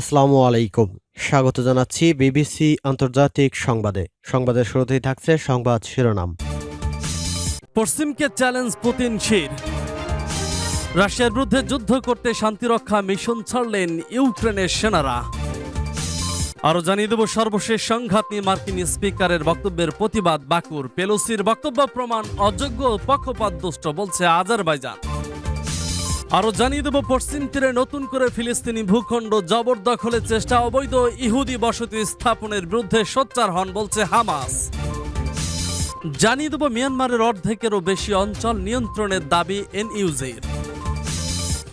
আসসালামু আলাইকুম। স্বাগত জানাচ্ছি বিবিসি আন্তর্জাতিক সংবাদে। সংবাদের শুরুতেই থাকছে সংবাদ শিরোনাম। পশ্চিমকে চ্যালেঞ্জ পুতিন শির। রাশিয়ার বিরুদ্ধে যুদ্ধ করতে শান্তিরক্ষা মিশন ছাড়লেন ইউক্রেনের সেনারা। আরও জানিয়ে দেব, সর্বশেষ সংঘাত নিয়ে মার্কিন স্পিকারের বক্তব্যের প্রতিবাদ বাকুর। পেলোসির বক্তব্য প্রমাণ অযোগ্য ও পক্ষপাতদুষ্ট বলছে আজারবাইজান। আরও জানিয়ে দেব, পশ্চিম তীরে নতুন করে ফিলিস্তিনি ভূখণ্ড জবরদখলের চেষ্টা, অবৈধ ইহুদি বসতি স্থাপনের বিরুদ্ধে সোচ্চার হন বলছে হামাস। জানিয়ে দেব, মিয়ানমারের অর্ধেকেরও বেশি অঞ্চল নিয়ন্ত্রণের দাবি এনইউজের।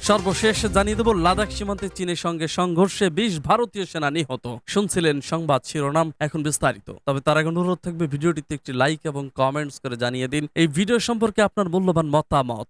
সর্বশেষ জানিয়ে দেব, লাদাখ সীমান্তে চীনের সঙ্গে সংঘর্ষে বিশ ভারতীয় সেনা নিহত। শুনছিলেন সংবাদ শিরোনাম, এখন বিস্তারিত। তবে তার আগে অনুরোধ থাকবে, ভিডিওটিতে একটি লাইক এবং কমেন্টস করে জানিয়ে দিন। এই ভিডিও সম্পর্কে আপনার মূল্যবান মতামত।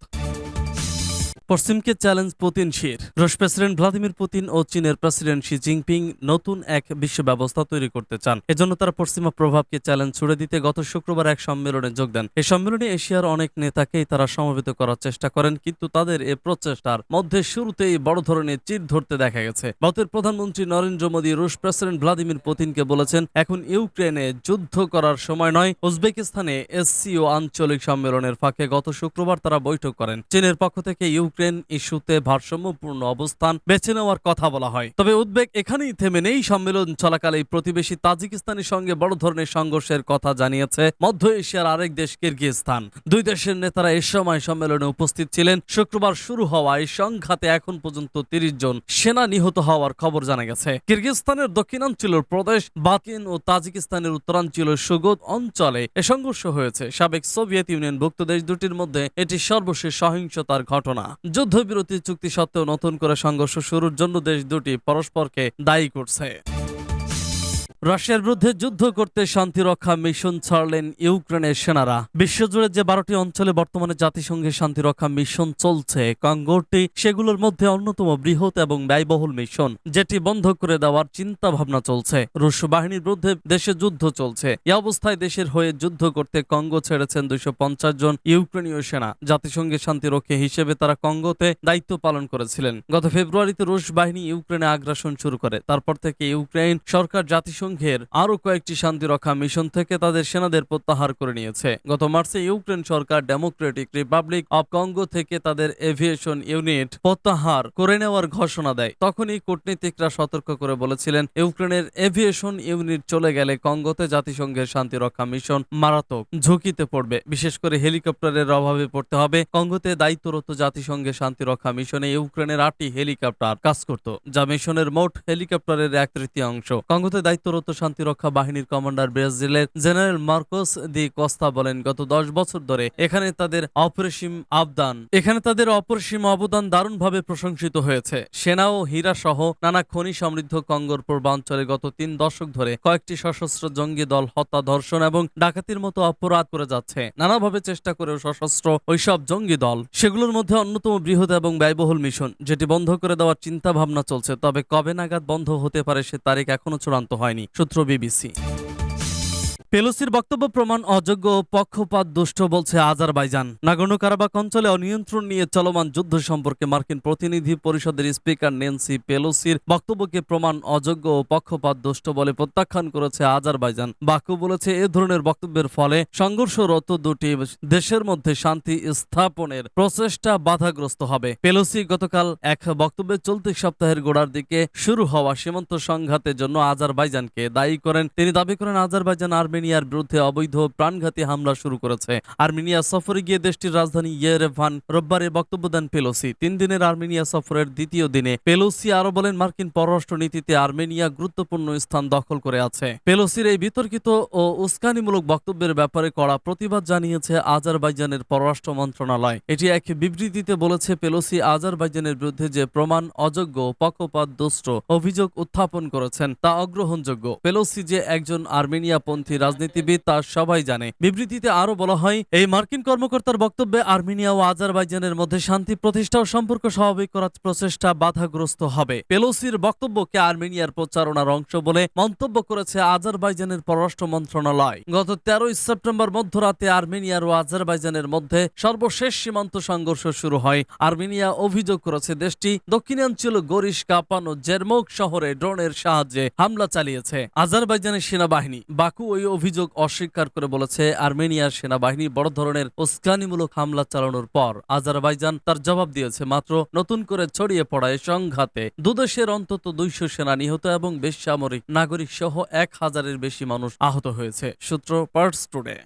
পশ্চিমকে চ্যালেঞ্জ পুতিন শির। রুশ প্রেসিডেন্ট ভ্লাদিমির পুতিন ও চীনের প্রেসিডেন্ট শি জিনপিং নতুন এক বিশ্ব ব্যবস্থা তৈরি করতে চান। এজন্য তারা পশ্চিমা প্রভাবকে চ্যালেঞ্জ ছুড়ে দিতে গত শুক্রবার এক সম্মেলনে যোগ দেন। এই সম্মেলনে এশিয়ার অনেক নেতাকেই তারা সমবেত করার চেষ্টা করেন, কিন্তু তাদের এ প্রচেষ্টার মধ্যে শুরুতেই বড় ধরনের চির ধরতে দেখা গেছে। ভারতের প্রধানমন্ত্রী নরেন্দ্র মোদী রুশ প্রেসিডেন্ট ভ্লাদিমির পুতিনকে বলেছেন, এখন ইউক্রেনে যুদ্ধ করার সময় নয়। উজবেকিস্তানে এসসিও আঞ্চলিক সম্মেলনের ফাঁকে গত শুক্রবার তারা বৈঠক করেন। চীনের পক্ষ থেকে ইউক্রেন ইস্যুতে ভারসাম্যপূর্ণ অবস্থান বেছে নেওয়ার কথা বলা হয়। তবে উদ্বেগ এখানেই থেমে নেই। সম্মেলন চলাকালে প্রতিবেশী তাজিকিস্তানের সঙ্গে বড় ধরনের সংঘর্ষের কথা জানিয়েছে মধ্য এশিয়ার আরেক দেশ কিরগিজস্তান। দুই দেশের নেতারা এ সময় সম্মেলনে উপস্থিত ছিলেন। শুক্রবার শুরু হওয়া এই সংঘাতে এখন পর্যন্ত তিরিশ জন সেনা নিহত হওয়ার খবর জানা গেছে। কিরগিজস্তানের দক্ষিণাঞ্চলের প্রদেশ বাকিন ও তাজিকিস্তানের উত্তরাঞ্চলীয় সুগত অঞ্চলে এ সংঘর্ষ হয়েছে। সাবেক সোভিয়েত ইউনিয়ন ইউনিয়নভুক্ত দেশ দুটির মধ্যে এটি সর্বশেষ সহিংসতার ঘটনা। যুদ্ধবিরতি চুক্তি সত্ত্বেও নতুন করে সংঘর্ষ শুরুর জন্য দেশ দুটি পরস্পরকে দায়ী করছে। রাশিয়ার বিরুদ্ধে যুদ্ধ করতে শান্তিরক্ষা মিশন ছাড়লেন ইউক্রেনের সেনারা। বিশ্বজুড়ে যে বারোটি অঞ্চলে বর্তমানে জাতিসংঘের শান্তিরক্ষা মিশন চলছে, কঙ্গোরটি সেগুলোর মধ্যে অন্যতম বৃহৎ এবং ব্যয়বহুল মিশন, যেটি বন্ধ করে দেওয়ার চিন্তা ভাবনা চলছে। রুশ বাহিনীর বিরুদ্ধে দেশে যুদ্ধ চলছে। এই অবস্থায় দেশের হয়ে যুদ্ধ করতে কঙ্গো ছেড়েছেন দুইশো পঞ্চাশ জন ইউক্রেনীয় সেনা। জাতিসংঘের শান্তিরক্ষী হিসেবে তারা কঙ্গোতে দায়িত্ব পালন করেছিলেন। গত ফেব্রুয়ারিতে রুশ বাহিনী ইউক্রেনে আগ্রাসন শুরু করে। তারপর থেকে ইউক্রেন সরকার জাতিসংঘের আরও কয়েকটি শান্তিরক্ষা মিশন থেকে তাদের সেনাদের প্রত্যাহার করে নিয়েছে। গত মার্চে ইউক্রেন সরকার ডেমোক্রেটিক রিপাবলিক অব কঙ্গো থেকে তাদের এভিয়েশন ইউনিট প্রত্যাহার করে নেওয়ার ঘোষণা দেয়। তখনই কূটনীতিকরা সতর্ক করে বলেছিলেন, ইউক্রেনের এভিয়েশন ইউনিট চলে গেলে কঙ্গোতে জাতিসংঘের শান্তিরক্ষা মিশন মারাত্মক ঝুঁকিতে পড়বে। বিশেষ করে হেলিকপ্টারের অভাবে পড়তে হবে। কঙ্গোতে দায়িত্বরত জাতিসংঘের শান্তিরক্ষা মিশনে ইউক্রেনের আটটি হেলিকপ্টার কাজ করত, যা মিশনের মোট হেলিকপ্টারের এক তৃতীয়াংশ কঙ্গোতে দায়িত্বরত শান্তিরক্ষা বাহিনীর কমান্ডার ব্রাজিলের জেনারেল মার্কোস দি কস্তা বলেন, গত দশ বছর ধরে এখানে তাদের অপরিসীম আবদান। এখানে তাদের অপরিসীম অবদান দারুণভাবে প্রশংসিত হয়েছে। সেনা ও হীরা সহ নানা খনি সমৃদ্ধ কঙ্গোর পূর্বাঞ্চলে গত তিন দশক ধরে কয়েকটি সশস্ত্র জঙ্গি দল হত্যা, ধর্ষণ এবং ডাকাতির মতো অপরাধ করে যাচ্ছে। নানাভাবে চেষ্টা করেও সশস্ত্র ওইসব জঙ্গি দল, সেগুলোর মধ্যে অন্যতম বৃহৎ এবং ব্যয়বহুল মিশন, যেটি বন্ধ করে দেওয়ার চিন্তা ভাবনা চলছে, তবে কবে নাগাদ বন্ধ হতে পারে সে তারিখ এখনও চূড়ান্ত হয়নি। সূত্র বিবিসি। পেলোসির বক্তব্য প্রমাণ অযোগ্য পক্ষপাত দুষ্ট বলছে আজারবাইজান। নাগর্ণ কারাবাক অঞ্চলে অনিয়ন্ত্রণ নিয়ে চলমান যুদ্ধ সম্পর্কে মার্কিন প্রতিনিধি পরিষদের স্পিকার নেন্সি পেলোসির বক্তব্যকে প্রমাণ অযোগ্য ও পক্ষপাত দুষ্ট বলে প্রত্যাখ্যান করেছে আজারবাইজান। বাকু বলেছে, এ ধরনের বক্তব্যের ফলে সংঘর্ষরত দুটি দেশের মধ্যে শান্তি স্থাপনের প্রচেষ্টা বাধাগ্রস্ত হবে। পেলোসি গতকাল এক বক্তব্যে চলতি সপ্তাহের গোড়ার দিকে শুরু হওয়া সীমান্ত সংঘাতের জন্য আজারবাইজানকে দায়ী করেন। তিনি দাবি করেন, আজারবাইজান আর্মেনিয়ার বিরুদ্ধে অবৈধ প্রাণঘাতী হামলা শুরু করেছে। আর্মেনিয়া সফরে গিয়ে দেশটির রাজধানী ইয়েরেভান রোববারে বক্তব্য দেন পেলোসি। তিন দিনের আর্মেনিয়া সফরের দ্বিতীয় দিনে পেলোসি আরও বলেন, মার্কিন পররাষ্ট্র নীতিতে আর্মেনিয়া গুরুত্বপূর্ণ স্থান দখল করে আছে। পেলোসির এই বিতর্কিত ও উস্কানিমূলক বক্তব্যের ব্যাপারে কড়া প্রতিবাদ জানিয়েছে আজারবাইজানের পররাষ্ট্র মন্ত্রণালয়। এটি এক বিবৃতিতে বলেছে, পেলোসি আজারবাইজানের বিরুদ্ধে যে প্রমাণ অযোগ্য, পক্ষপাত, দুষ্ট অভিযোগ উত্থাপন করেছেন, তা অগ্রহণযোগ্য। পেলোসি যে একজন আর্মেনিয়া আর্মেনিয়াপন্থী রাজনীতিবিদ তা সবাই জানে। বিবৃতিতে আরও বলা হয়, এই মার্কিন কর্মকর্তার বক্তব্যে আর্মেনিয়া ও আজারবাইজানের মধ্যে শান্তি প্রতিষ্ঠা ও সম্পর্ক স্বাভাবিক করার প্রচেষ্টা বাধাগ্রস্ত হবে। পেলোসির বক্তব্যকে আর্মেনিয়ার প্রচারণার অংশ বলে মন্তব্য করেছে আজারবাইজানের পররাষ্ট্র মন্ত্রণালয়। গত তেরোই সেপ্টেম্বর মধ্যরাতে আর্মেনিয়ার ও আজারবাইজানের মধ্যে সর্বশেষ সীমান্ত সংঘর্ষ শুরু হয়। আর্মেনিয়া অভিযোগ করেছে, দেশটি দক্ষিণাঞ্চল গরিশ, কাপান ও জেরমোক শহরে ড্রোনের সাহায্যে হামলা চালিয়েছে। আজারবাইজানের সেনাবাহিনী, বাকু ওই অভিযোগ অস্বীকার করে বলেছে, আর্মেনিয়ার সেনাবাহিনী বড় ধরনের উস্কানিমূলক হামলা চালানোর পর আজারবাইজান তার জবাব দিয়েছে, মাত্র নতুন করে ছড়িয়ে পড়া এ সংঘাতে দুদেশের অন্তত দুইশো সেনা নিহত এবং বেসামরিক নাগরিক সহ এক হাজারের বেশি মানুষ আহত হয়েছে, সূত্র পার্টস টুডে।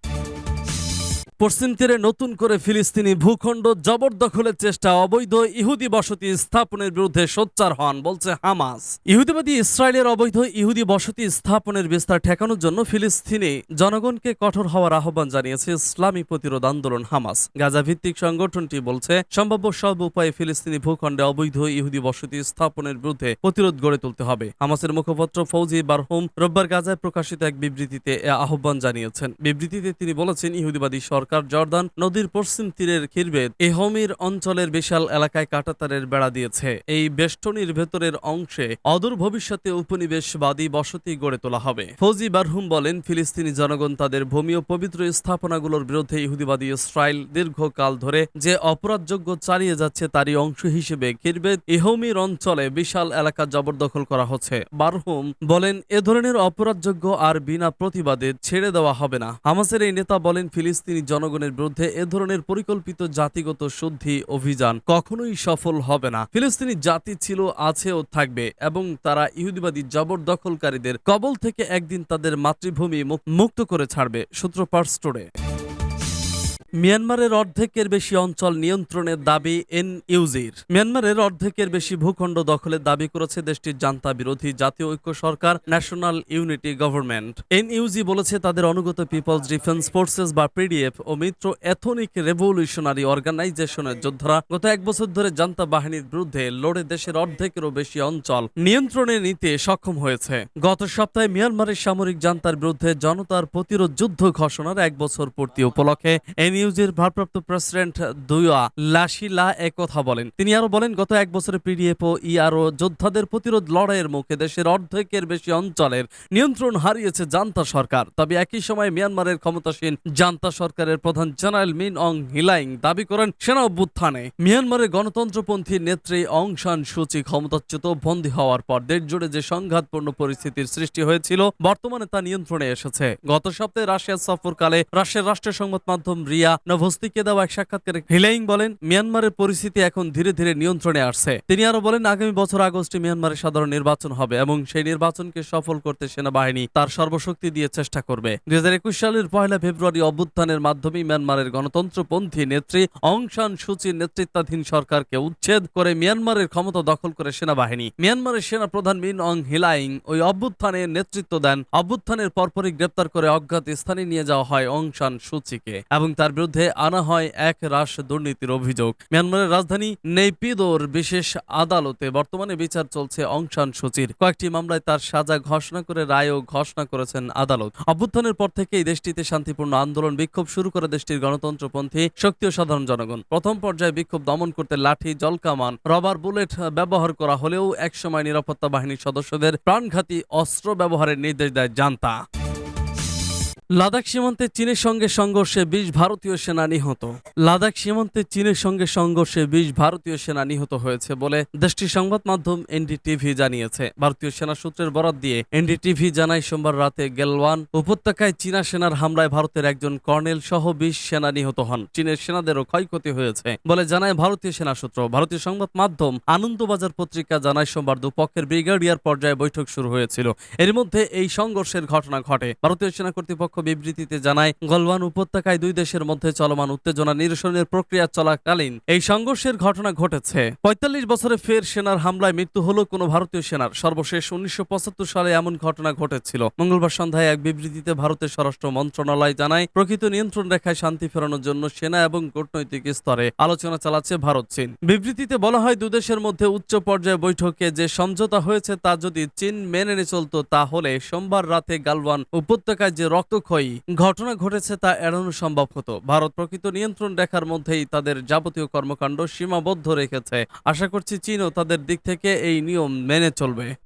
পশ্চিম তীরে নতুন করে ফিলিস্তিনি ভূখণ্ড জবরদখলের চেষ্টা, অবৈধ ইহুদি বসতি স্থাপনের বিরুদ্ধে সোচ্চার হন, বলছে হামাস। ইহুদিবাদী ইসরায়েলের অবৈধ ইহুদি বসতি স্থাপনের বিস্তার ঠেকানোর জন্য ফিলিস্তিনি জনগণকে কঠোর হওয়ার আহ্বান জানিয়েছে ইসলামী প্রতিরোধ আন্দোলন হামাস। গাজা ভিত্তিক সংগঠনটি বলছে, সম্ভাব্য সব উপায়ে ফিলিস্তিনি ভূখণ্ডে অবৈধ ইহুদি বসতি স্থাপনের বিরুদ্ধে প্রতিরোধ গড়ে তুলতে হবে। হামাসের মুখপাত্র ফৌজি বারহুম রোববার গাজায় প্রকাশিত এক বিবৃতিতে আহ্বান জানিয়েছেন। বিবৃতিতে তিনি বলেছেন, ইহুদিবাদী সরকার জর্দান নদীর পশ্চিম তীরের খিরবেদ এহমির অঞ্চলের বিশাল এলাকায় কাটাতারের বেড়া দিয়েছে। এই বেষ্টনীর ভেতরের অংশে অদূর ভবিষ্যতে উপনিবেশবাদী বসতি গড়ে তোলা হবে। ফৌজি বারহুম বলেন, ফিলিস্তিনি জনগণ তাদের ভূমি ও পবিত্র স্থাপনাগুলোর বিরুদ্ধে ইহুদিবাদী ইসরায়েল দীর্ঘকাল ধরে যে অপরাধযোগ্য চালিয়ে যাচ্ছে তারই অংশ হিসেবে কিরবেদ ইহমির অঞ্চলে বিশাল এলাকা জবরদখল করা হচ্ছে। বারহুম বলেন, এ ধরনের অপরাধযোগ্য আর বিনা প্রতিবাদে ছেড়ে দেওয়া হবে না। হামাসের এই নেতা বলেন, ফিলিস্তিনি জনগণের বিরুদ্ধে এ ধরনের পরিকল্পিত জাতিগত শুদ্ধি অভিযান কখনোই সফল হবে না। ফিলিস্তিনি জাতি ছিল, আছে ও থাকবে এবং তারা ইহুদিবাদী জবরদখলকারীদের কবল থেকে একদিন তাদের মাতৃভূমি মুক্ত করে ছাড়বে সূত্রপাট পার্সটোরে মিয়ানমারের অর্ধেকের বেশি অঞ্চল নিয়ন্ত্রণের দাবি এনইউজির। মিয়ানমারের অর্ধেকের বেশি ভূখণ্ড দখলের দাবি করেছে দেশটির জান্তা বিরোধী জাতীয় ঐক্য সরকার ন্যাশনাল ইউনিটি গভর্নমেন্ট এনইউজি বলেছে তাদের অনুগত পিপলস ডিফেন্স ফোর্সেস বা পিডিএফ ও মিত্র এথনিক রেভলিউশনারি অর্গানাইজেশনের যোদ্ধারা গত এক বছর ধরে জান্তা বাহিনীর বিরুদ্ধে লড়ে দেশের অর্ধেকেরও বেশি অঞ্চল নিয়ন্ত্রণে নিতে সক্ষম হয়েছে। গত সপ্তাহে মিয়ানমারের সামরিক জান্তার বিরুদ্ধে জনতার প্রতিরোধ যুদ্ধ ঘোষণার এক বছর পূর্তি উপলক্ষে এনইউজের ভারপ্রাপ্ত প্রেসিডেন্ট দুয়া লাশিলা কথা বলেন। তিনি আরও বলেন, গত এক বছরে পিডিএফ ও ইআরও যোদ্ধাদের প্রতিরোধ লড়াইয়ের মুখে দেশের অর্ধেকের বেশি অঞ্চলের নিয়ন্ত্রণ হারিয়েছে জান্তা সরকার। তবে একই সময় মিয়ানমারের ক্ষমতাসীন জান্তা সরকারের প্রধান জেনারেল মিন অং হিলাইং দাবি করেন, সেনা অভ্যুত্থানে মিয়ানমারের গণতন্ত্রপন্থী নেত্রী অং সান সুচি ক্ষমতাচ্যুত বন্দী হওয়ার পর দেশ জুড়ে যে সংঘাতপূর্ণ পরিস্থিতির সৃষ্টি হয়েছিল, বর্তমানে তা নিয়ন্ত্রণে এসেছে। গত সপ্তাহে রাশিয়া সফরকালে রাশিয়ার রাষ্ট্রীয় সংবাদ মাধ্যম রিয়া নভস্তিকে দেওয়া এক সাক্ষাৎকারে হিলাইং বলেন, মিয়ানমারের পরিস্থিতি এখন ধীরে ধীরে নিয়ন্ত্রণে আসছে। তিনি আরও বলেন, আগামী বছর আগস্টে মিয়ানমারের সাধারণ নির্বাচন হবে এবং সেই নির্বাচনকে সফল করতে সেনাবাহিনী তার সর্বশক্তি দিয়ে চেষ্টা করবে। দুই সালের পয়লা ফেব্রুয়ারি অভ্যুত্থানের মাধ্যমে মিয়ানমারের গণতন্ত্রপন্থী নেত্রী অং সান সুচির নেতৃত্বাধীন সরকারকে উচ্ছেদ করে মিয়ানমারের ক্ষমতা দখল করে সেনাবাহিনী। মিয়ানমারের সেনা প্রধান মিন অং হিলাইং ওই অভ্যুত্থানের নেতৃত্ব দেন। অভ্যুত্থানের পরপরই গ্রেপ্তার করে অজ্ঞাত স্থানে নিয়ে যাওয়া হয় অং সান সুচিকে এবং তার বিরুদ্ধে আনা হয় এক রাশ দুর্নীতির অভিযোগ। মিয়ানমারের রাজধানী নেইপিদোর বিশেষ আদালতে বর্তমানে বিচার চলছে অং সান সুচির। কয়েকটি মামলায় তার সাজা ঘোষণা করে রায়ও ঘোষণা করেছেন আদালত। অভ্যুত্থানের পর থেকেই দেশটিতে শান্তিপূর্ণ আন্দোলন বিক্ষোভ শুরু করে দেশটির গণতন্ত্রপন্থী ও সাধারণ জনগণ। প্রথম পর্যায়ে বিক্ষোভ দমন করতে লাঠি, জলকামান, রবার বুলেট ব্যবহার করা হলেও একসময় নিরাপত্তা বাহিনীর সদস্যদের প্রাণঘাতী অস্ত্র ব্যবহারের নির্দেশ দেয় জান্তা। লাদাখ সীমান্তে চীনের সঙ্গে সংঘর্ষে বিশ ভারতীয় সেনা নিহত। লাদাখ সীমান্তে চীনের সঙ্গে সংঘর্ষে বিশ ভারতীয় সেনা নিহত হয়েছে বলে দেশটির সংবাদ মাধ্যম এনডিটিভি জানিয়েছে। ভারতীয় সেনা সূত্রের বরাত দিয়ে এনডিটিভি জানায়, সোমবার রাতে গেলওয়ান উপত্যকায় চীনা সেনার হামলায় ভারতের একজন কর্নেল সহ বিশ সেনা নিহত হন। চীনের সেনাদেরও ক্ষয়ক্ষতি হয়েছে বলে জানায় ভারতীয় সেনা সূত্র। ভারতীয় সংবাদ মাধ্যম আনন্দবাজার পত্রিকা জানায়, সোমবার দুপক্ষের ব্রিগেডিয়ার পর্যায়ে বৈঠক শুরু হয়েছিল। এর মধ্যে এই সংঘর্ষের ঘটনা ঘটে। ভারতীয় সেনা কর্তৃপক্ষ বিবৃতিতে জানায়, গলওয়ান উপত্যকায় দুই দেশের মধ্যে চলমান উত্তেজনা নিরসনের প্রক্রিয়া চলাকালীন এই সংঘর্ষের ঘটনা ঘটেছে। পঁয়তাল্লিশ বছরে ফের সেনার হামলায় মৃত্যু হলো কোনো ভারতীয় সেনার। সর্বশেষ উনিশশো পঁচাত্তর সালে এমন ঘটনা ঘটেছিল। মঙ্গলবার সন্ধ্যায় এক বিবৃতিতে ভারতের স্বরাষ্ট্র মন্ত্রণালয় জানায়, প্রকৃত নিয়ন্ত্রণ রেখায় শান্তি ফেরানোর জন্য সেনা এবং কূটনৈতিক স্তরে আলোচনা চালাচ্ছে ভারত, চীন। বিবৃতিতে বলা হয় দুদেশের মধ্যে উচ্চ পর্যায়ে বৈঠকে যে সমঝোতা হয়েছে তা যদি চীন মেনে চলত, তাহলে সোমবার রাতে গালওয়ান উপত্যকায় যে রক্তক্ষয়ী পক্ষই ঘটনা ঘটেছে তা এড়ানো সম্ভব হতো। ভারত প্রকৃত নিয়ন্ত্রণ রেখার মধ্যেই তাদের যাবতীয় কর্মকাণ্ড সীমাবদ্ধ রেখেছে। আশা করছি চীনও তাদের দিক থেকে এই নিয়ম মেনে চলবে।